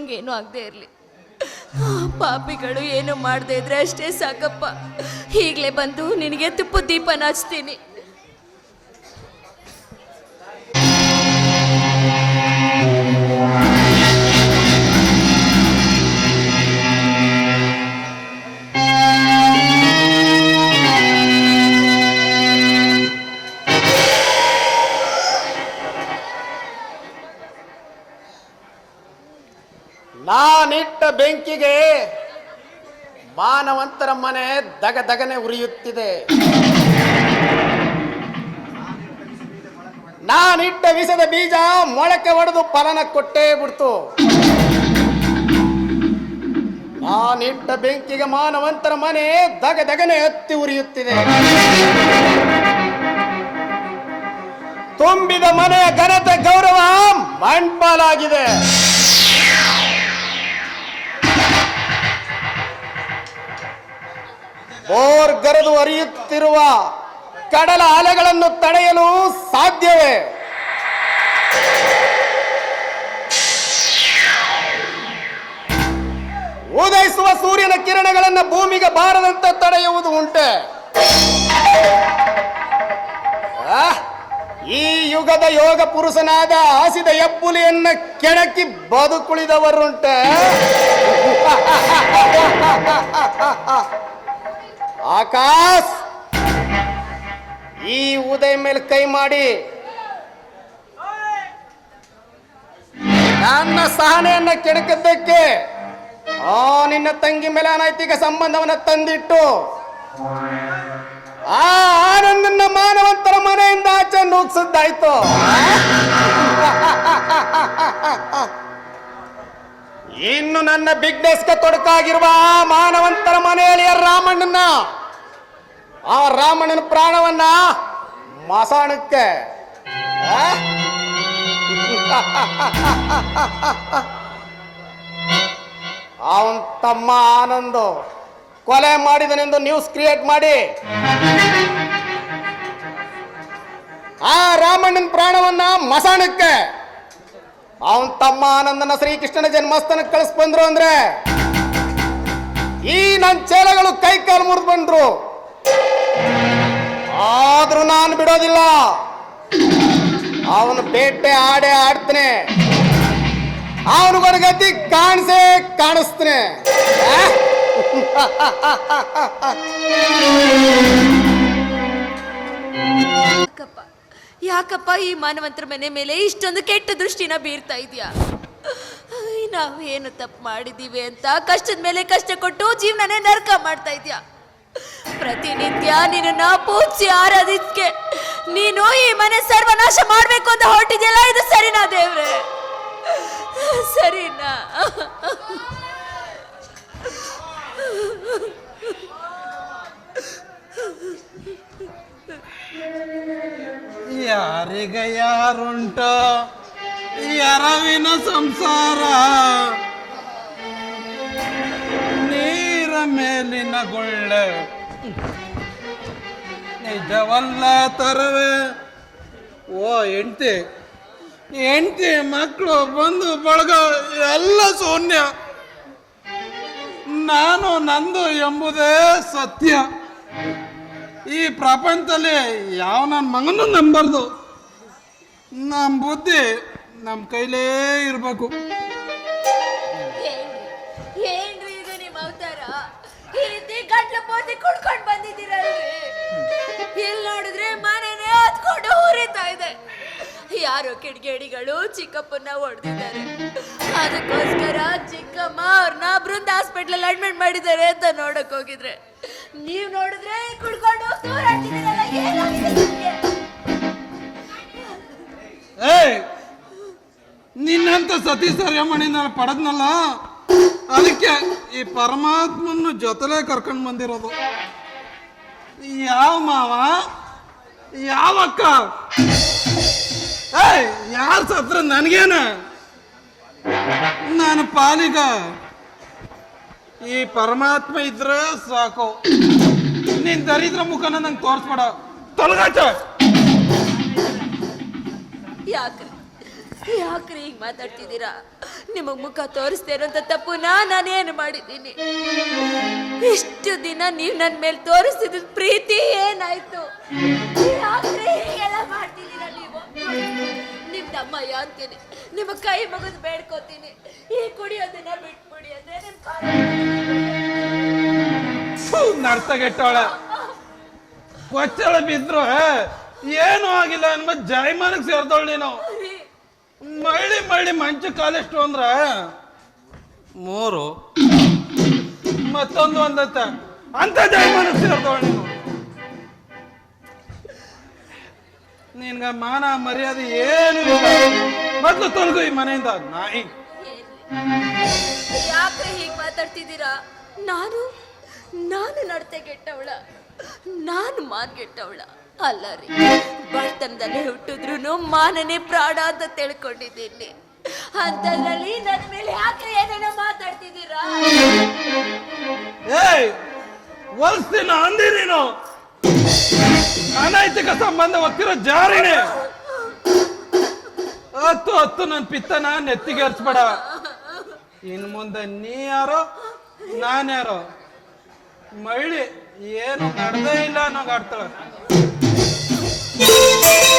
ಚಿಕ್ಕಪ್ಪಂಗೆ ಏನೂ ಆಗದೆ ಇರಲಿ. ಪಾಪಿಗಳು ಏನು ಮಾಡದೆ ಇದ್ರೆ ಅಷ್ಟೇ ಸಾಕಪ್ಪ. ಈಗಲೇ ಬಂದು ನಿನಗೆ ತುಪ್ಪ ದೀಪನ ಹಚ್ತೀನಿ. ನಾನಿಟ್ಟ ಬೆಂಕಿಗೆ ಮಾನವಂತರ ಮನೆ ದಗ ದಗನೆ ಉರಿಯುತ್ತಿದೆ. ನಾನಿಟ್ಟ ವಿಷದ ಬೀಜ ಮೊಳಕೆ ಒಡೆದು ಫಲನ ಕೊಟ್ಟೇ ಬಿಡ್ತು. ನಾನಿಟ್ಟ ಬೆಂಕಿಗೆ ಮಾನವಂತರ ಮನೆ ದಗ ದಗನೆ ಹತ್ತಿ ಉರಿಯುತ್ತಿದೆ. ತುಂಬಿದ ಮನೆಯ ಘನತೆ ಗೌರವ ಮಣ್ಪಾಲಾಗಿದೆ. ಬೋರ್ ಗರೆದು ಹರಿಯುತ್ತಿರುವ ಕಡಲ ಅಲೆಗಳನ್ನು ತಡೆಯಲು ಸಾಧ್ಯವೇ? ಉದಯಿಸುವ ಸೂರ್ಯನ ಕಿರಣಗಳನ್ನು ಭೂಮಿಗೆ ಬಾರದಂತೆ ತಡೆಯುವುದು ಉಂಟೆ. ಈ ಯುಗದ ಯೋಗ ಪುರುಷನಾದ ಹಾಸಿದ ಎಬ್ಬುಲಿಯನ್ನ ಕೆಣಕಿ ಬದುಕುಳಿದವರುಂಟೆ. ಆಕಾಶ್! ಈ ಉದಯ ಮೇಲೆ ಕೈ ಮಾಡಿ. ನನ್ನ ಸಹನೆಯನ್ನ ಕೆಣಕದ್ದಕ್ಕೆ ಆ ನಿನ್ನ ತಂಗಿ ಮೇಲೆ ಅನೈತಿಕ ಸಂಬಂಧವನ್ನ ತಂದಿಟ್ಟು ಆ ಆನಂದನ ಮಾನವಂತರ ಮನೆಯಿಂದ ಆಚೆ ನೂಗ್ಸದ್ದಾಯ್ತು. ಇನ್ನು ನನ್ನ ಬಿಗ್ನೆಸ್ಗೆ ತೊಡಕಾಗಿರುವ ಆ ಮಾನವಂತರ ಮನೆಯಲ್ಲಿ ರಾಮಣ್ಣನ ಆ ರಾಮಣ್ಣನ ಪ್ರಾಣವನ್ನ ಮಾಸಾಣಕ್ಕೆ? ಅವನ್ ತಮ್ಮ ಆನಂದು ಕೊಲೆ ಮಾಡಿದನೆಂದು ನ್ಯೂಸ್ ಕ್ರಿಯೇಟ್ ಮಾಡಿ, ಆ ರಾಮಣ್ಣನ ಪ್ರಾಣವನ್ನ ಮಸಾಣಕ್ಕೆ ಅವನ್ ತಮ್ಮ ಆನಂದನ ಶ್ರೀಕೃಷ್ಣನ ಜನ್ಮಸ್ಥಾನಕ್ಕೆ ಕಳಿಸ್ಬಂದ್ರು ಅಂದ್ರೆ, ಈ ನನ್ನ ಚೇಲಗಳು ಕೈ ಕಾಲು ಮುರಿದು ಬಂದ್ರು ನಾನು ಬಿಡೋದಿಲ್ಲ. ಅವನು ಬೇಟೆ ಆಡೇ ಆಡ್ತಾನೆ. ಅವನಿಗೊಂದು ಗತಿ ಕಾಣಿಸೇ ಕಾಣಿಸ್ತಾನೆ? ಯಾಕಪ್ಪ? ಈ ಮಾನವಂತರ ಮನೆ ಮೇಲೆ ಇಷ್ಟೊಂದು ಕೆಟ್ಟ ದೃಷ್ಟಿನ ಬೀರ್ತಾ ಇದೆಯಾ? ನಾವೇನು ತಪ್ಪು ಮಾಡಿದೀವಿ ಅಂತ ಕಷ್ಟದ ಮೇಲೆ ಕಷ್ಟ ಕೊಟ್ಟು ಜೀವನನೇ ನರಕ ಮಾಡ್ತಾ ಇದೆಯಾ? ಪ್ರತಿನಿತ್ಯ ನಿನ್ನ ಪೂಜೆ ಆರಾಧಿಸ್ಕೆ. ನೀನು ಈ ಮನೆ ಸರ್ವನಾಶ ಮಾಡ್ಬೇಕು ಅಂತ ಹೊರಟಿದೆಯಲ್ಲ, ಇದು ಸರಿನಾ ದೇವ್ರೆ? ಸರಿನಾ? ಯಾರಿಗ ಯಾರುಂಟ? ಎರವಿನ ಸಂಸಾರ. ಮೇಲಿನ ಗುಳ್ಳೆ. ನಿಜವಲ್ಲ ತರವೇ. ಓ, ಹೆಂಡ್ತಿ. ಹೆಂಡ್ತಿ ಮಕ್ಕಳು ಬಂದು ಬಳಗ, ಎಲ್ಲ ಶೂನ್ಯ. ನಾನು ನಂದು ಎಂಬುದೇ ಸತ್ಯ. ಈ ಪ್ರಪಂಚದಲ್ಲಿ ಯಾವ ನನ್ನ ಮಗನೂ ನಂಬಾರ್ದು. ನಮ್ಮ ಬುದ್ಧಿ ನಮ್ಮ ಕೈಲೇ ಇರಬೇಕು. ಗಂಟ್ಲು ಕುಡ್ಕೊಂಡು ಬಂದಿದ್ದೀರಲ್ಲ ಇಲ್ಲಿ ನೋಡಿದ್ರೆ ಮನೆನೇ ಹತ್ಕೊಂಡು ಹುರಿತಾ ಇದೆ. ಯಾರೋ ಕಿಡಿಗೇಡಿಗಳು ಚಿಕ್ಕಪ್ಪನ್ನ ಹೊಡೆದಿದ್ದಾರೆ. ಅದಕ್ಕೋಸ್ಕರ ಚಿಕ್ಕಮ್ಮ ಅವ್ರನ್ನ ಬೃಂದ ಹಾಸ್ಪಿಟ್ಲಲ್ಲಿ ಅಡ್ಮಿಟ್ ಮಾಡಿದ್ದಾರೆ ಅಂತ ನೋಡಕ್ ಹೋಗಿದ್ರೆ. ನೀವ್ ನೋಡಿದ್ರೆ ಕುಡ್ಕೊಂಡು ನಿನ್ನಂತ ಸತಿ ಸರಿಯಮಣಿ ನಾನು ಪಡೆದ್ನಲ್ಲ? ಅದಕ್ಕೆ ಈ ಪರಮಾತ್ಮನ ಜೊತೆಲೇ ಕರ್ಕೊಂಡು ಬಂದಿರೋದು. ಯಾವ ಮಾವ? ಯಾವ ಅಕ್ಕ? ಏಯ್, ಯಾರು ಸತ್ರ ನನಗೇನ? ನಾನು ಪಾಲಿಗ. ಈ ಪರಮಾತ್ಮ ಇದ್ರೆ ಸಾಕು. ನೀನ್ ದರಿದ್ರ ಮುಖನ ನಂಗೆ ತೋರಿಸ್ಬೇಡ. ತೊಲಗಾಟ ಯಾಕ್ರಿ ಯಾಕ್ರಿ ಈಗ ಮಾತಾಡ್ತಿದ್ದೀರಾ? ನಿಮಗ್ ಮುಖ ತೋರಿಸ್ದೇ ಇರೋಂಥ ತಪ್ಪುನ ನಾನೇನು ಮಾಡಿದ್ದೀನಿ? ಇಷ್ಟು ದಿನ ನೀವು ನನ್ನ ಮೇಲೆ ತೋರಿಸ್ತಿದ್ದ ಪ್ರೀತಿ ಏನಾಯ್ತು? ಯಾಕ್ರಿ ಹೀಗೆಲ್ಲ ಮಾಡ್ತಿದ್ದೀರಾ ನೀವು? ನಿಮ್ಮ ತಮ್ಮಯ್ಯ ಅಂತೀನಿ ನಿಮ್ಮ ಕೈ ಮುಗಿದು ಬೇಡ್ಕೋತೀನಿ. ಈ ಕುಡಿಯೋದನ್ನ ಬಿಟ್ಬಿಡಿ ಅಂದ್ರೆ ನಿಮ್ ಕಾಲ ನರ್ತಗೆಟ್ಟವಳ ಕೊಚ್ಚಳ ಬಿದ್ರು ಏನು ಆಗಿಲ್ಲ ಅನ್ಬ ಜಾಯ್ಮಾನಕ್ ಸೇರ್ದವಳು ನೀನು. ಮಳ್ಳಿ ಮಳ್ಳಿ ಮಂಚ ಕಾಲೆಷ್ಟು ಅಂದ್ರ ಮೂರು. ಮತ್ತೊಂದು ಒಂದತ್ತ ಅಂತ ಮನಸ್ಸು ಸೇರ್ದವಳು ನೀನು. ನಿನ್ಗ ಮಾನ ಮರ್ಯಾದೆ ಏನು ಇಲ್ಲ. ಮೊದ್ಲು ಈ ಮನೆಯಿಂದ ನಾಯಿ. ಯಾಕೆ ಹೀಗೆ ಮಾತಾಡ್ತಿದ್ದೀರಾ? ನಾನು ನಾನು ನಡತೆ ಗೆಟ್ಟವಳ ನಾನು ಮಾನ್ ಗೆಟ್ಟವಳ ಅಲ್ಲ ರೀ ಬಡತನದಲ್ಲಿ ಹುಟ್ಟಿದ್ರು ಮಾನನೇ ಪ್ರಾಣ ಅಂತ ತಿಳ್ಕೊಂಡಿದ್ದೀನಿ. ಅಂತದ್ರಲ್ಲಿ ನನ್ನ ಮೇಲೆ ಯಾಕೆ ಏನೇನೋ ಮಾತಾಡ್ತಿದ್ದೀರಾ? ಏಯ್ ಅನೈತಿಕ ಸಂಬಂಧ ಒತ್ತಿರೋ ಜಾರಿನೇ. ಹತ್ತು ಹತ್ತು ನನ್ನ ಪಿತ್ತನ ನೆತ್ತಿಗೆ ಹರ್ಚ್ಬೇಡ. ಇನ್ ಮುಂದೆ ನೀ ಯಾರೋ ನಾನ್ಯಾರೋ ಮಳ್ಳಿ ಏನು ನಡೆದೇ ಇಲ್ಲ ಅನ್ನೋಂಗ್ ಆಡ್ತಾಳ Música